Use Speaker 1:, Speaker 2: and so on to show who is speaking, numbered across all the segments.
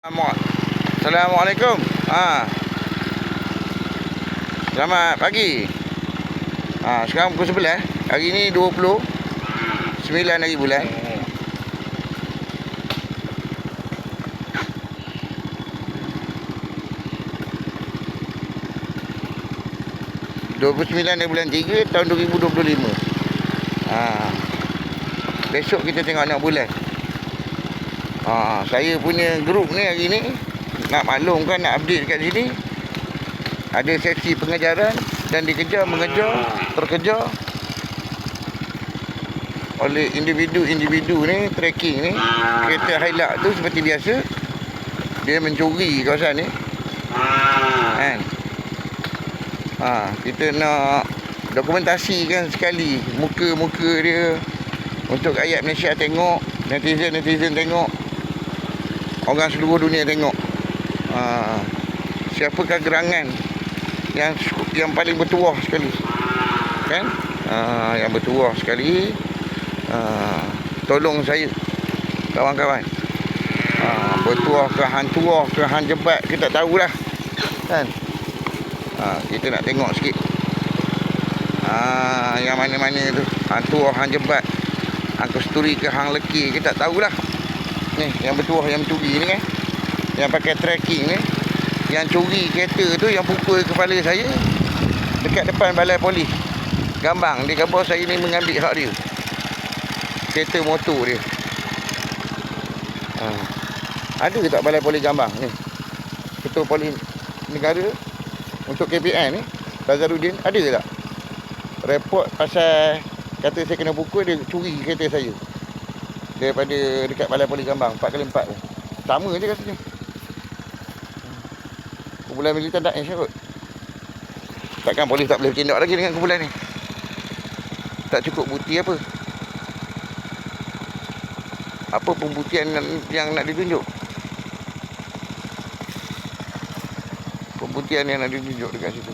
Speaker 1: Assalamualaikum. Ha. Selamat pagi. Ha, sekarang pukul 11. Hari ni 20 9 hari bulan. Puluh sembilan dari bulan 3 tahun 2025. Ha. Besok kita tengok anak bulan. Ha, saya punya grup ni hari ni nak maklumkan nak update kat sini. Ada sesi pengejaran dan dikejar mengejar terkejar oleh individu-individu ni tracking ni. Kereta highlight tu seperti biasa dia mencuri kawasan ni. Kan? Ha, kita nak dokumentasikan sekali muka-muka dia untuk rakyat Malaysia tengok netizen-netizen tengok orang seluruh dunia tengok. Ha, siapakah gerangan yang yang paling bertuah sekali? Kan? Ha, yang bertuah sekali ha, tolong saya kawan-kawan. Ha, bertuah ke hantuah ke han jebat kita tak tahulah. Kan? Ha, kita nak tengok sikit. Ha, yang mana-mana tu. Hantuah han jebat hang kesturi ke hang leki kita tak tahulah ni yang bertuah yang curi ni kan yang pakai tracking ni yang curi kereta tu yang pukul kepala saya dekat depan balai polis. Gambang dia kata saya ni mengambil hak dia. Kereta motor dia. Ha. ada tak balai polis gambang ni? Ketua polis negara untuk KPN ni Lazarudin ada tak? Report pasal kata saya kena pukul dia curi kereta saya daripada dekat balai polis gambang 4 kali 4 tu sama je katanya kumpulan militan tak kot takkan polis tak boleh bertindak lagi dengan kumpulan ni. Tak cukup bukti apa. Apa pembuktian yang nak ditunjuk. Pembuktian yang nak ditunjuk dekat situ.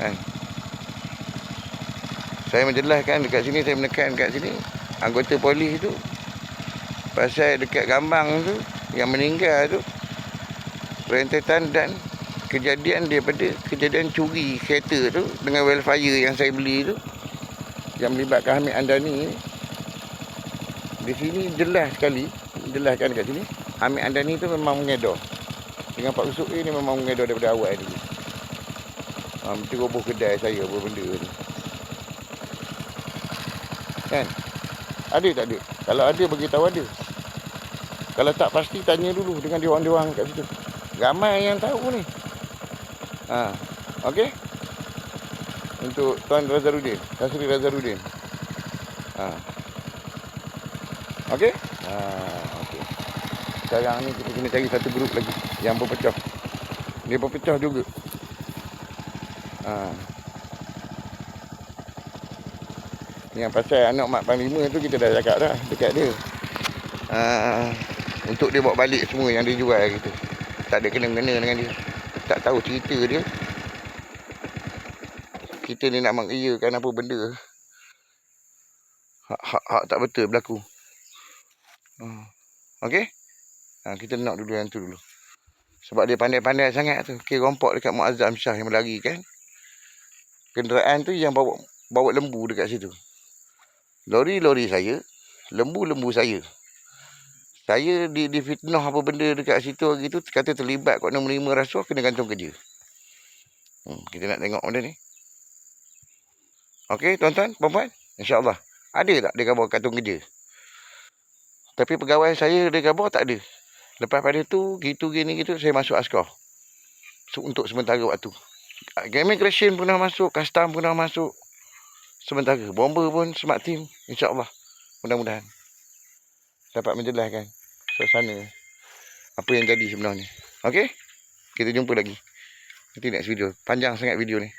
Speaker 1: Kan? Saya menjelaskan dekat sini saya menekan dekat sini anggota polis tu pasal dekat gambang tu yang meninggal tu rentetan dan kejadian daripada kejadian curi kereta tu dengan wildfire yang saya beli tu yang melibatkan Hamid Andani ni. Di sini jelas sekali jelaskan dekat sini Hamid Andani tu memang mengedor. Dengan Pak Usuk ni memang mengedor daripada awal dulu. Ha, mesti roboh kedai saya apa benda ni kan ada tak ada? Kalau ada bagi tahu ada. Kalau tak pasti tanya dulu dengan diorang-diorang kat situ. Ramai yang tahu ni. Ha. Okey? Untuk tuan Razarudin Nasri Razarudin. Ha. Okey? Ha okey. Sekarang ni kita kena cari satu grup lagi yang berpecah. Dia berpecah juga. Ha yang pasal anak mak panglima tu kita dah cakap dah dekat dia. Uh, untuk dia bawa balik semua yang dia jual kita tak ada kena-kena dengan dia. Tak tahu cerita dia. Kita ni nak mengiyakan apa benda. Hak, hak, hak tak betul berlaku. Uh, ok uh, kita nak dulu yang tu dulu. Sebab dia pandai-pandai sangat tu. Kira rompok dekat Muazzam Syah yang berlari kan? Kenderaan tu yang bawa bawa lembu dekat situ lori-lori saya, lembu-lembu saya. Saya di, di fitnah apa benda dekat situ hari tu, kata terlibat kau nak menerima rasuah, kena gantung kerja. Hmm, kita nak tengok benda ni. Okey, tuan-tuan, puan-puan. InsyaAllah. Ada tak dia khabar gantung kerja? Tapi pegawai saya dia khabar tak ada. Lepas pada tu, gitu gini gitu, saya masuk askar. So, untuk sementara waktu. Immigration pun dah masuk, custom pun dah masuk sementara. Bomber pun smart team. InsyaAllah. Mudah-mudahan. Dapat menjelaskan suasana. Apa yang jadi sebenarnya. Okey? Kita jumpa lagi. Nanti next video. Panjang sangat video ni.